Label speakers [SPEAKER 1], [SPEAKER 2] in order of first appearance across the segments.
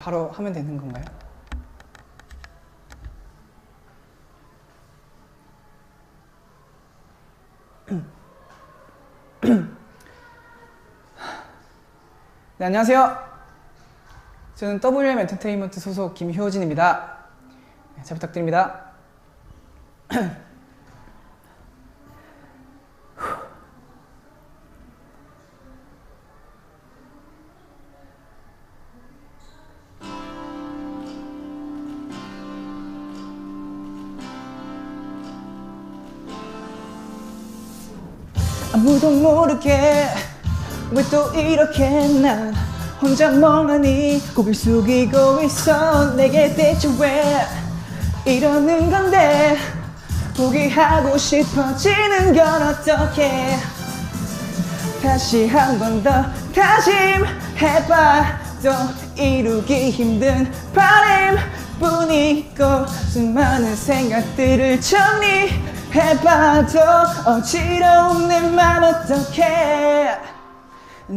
[SPEAKER 1] 바로 하면 되는 건가요? 네, 안녕하세요. 저는 WM 엔터테인먼트 소속 김효진입니다. 네, 잘 부탁드립니다. 아무도 모르게 왜 또 이렇게 난 혼자 멍하니 고개 숙이고 있어? 내게 대체 왜 이러는 건데? 포기하고 싶어지는 건 어떡해? 다시 한 번 더 다짐해봐. 또 이루기 힘든 바람뿐이고 수많은 생각들을 정리 해봐도 어지러운 내 맘 어떡해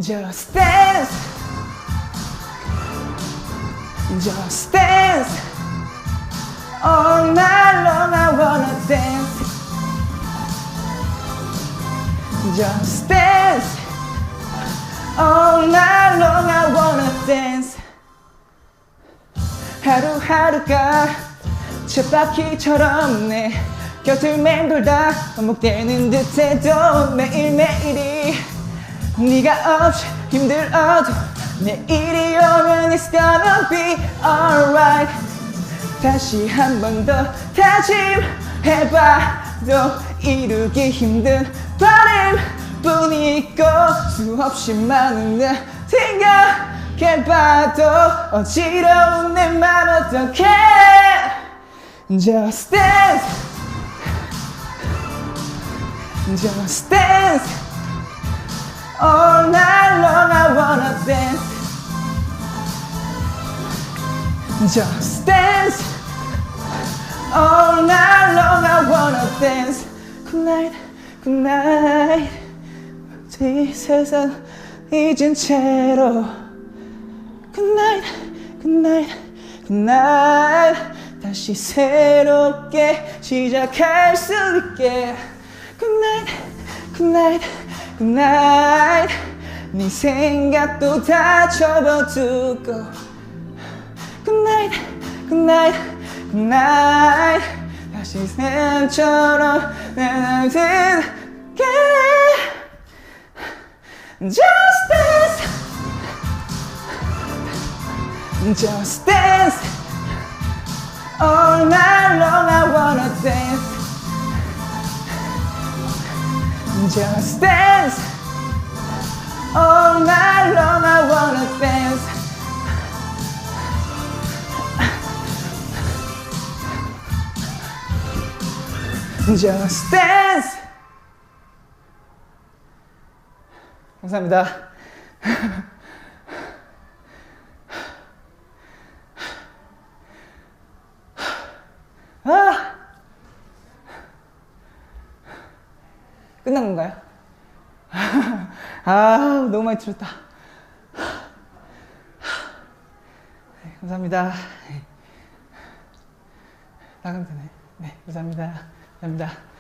[SPEAKER 1] Just dance Just dance All night long I wanna dance Just dance All night long I wanna dance 하루하루가 쳇바퀴처럼 내 곁을 맴돌다 반복되는 듯해도 매일매일이 네가 없이 힘들어도 내일이 오면 it's gonna be alright. 다시 한 번 더 다짐해봐도 이루기 힘든 바람 뿐이고 수없이 많은 날 생각해봐도 어지러운 내 맘 어떡해. Just dance Just dance All night long I wanna dance Just dance All night long I wanna dance Good night, good night 이 세상 잊은 채로 Good night, good night, good night 다시 새롭게 시작할 수 있게 Good night, night, night 네 생각도 다 접어두고 Good night, good night, good night 다시 샘처럼 내 들게 Just dance Just dance All night long I wanna dance Just dance All night long I wanna dance Just dance 감사합니다. 끝난 건가요? 아, 너무 많이 들었다. 네, 감사합니다. 네. 나가면 되네. 네, 감사합니다. 감사합니다.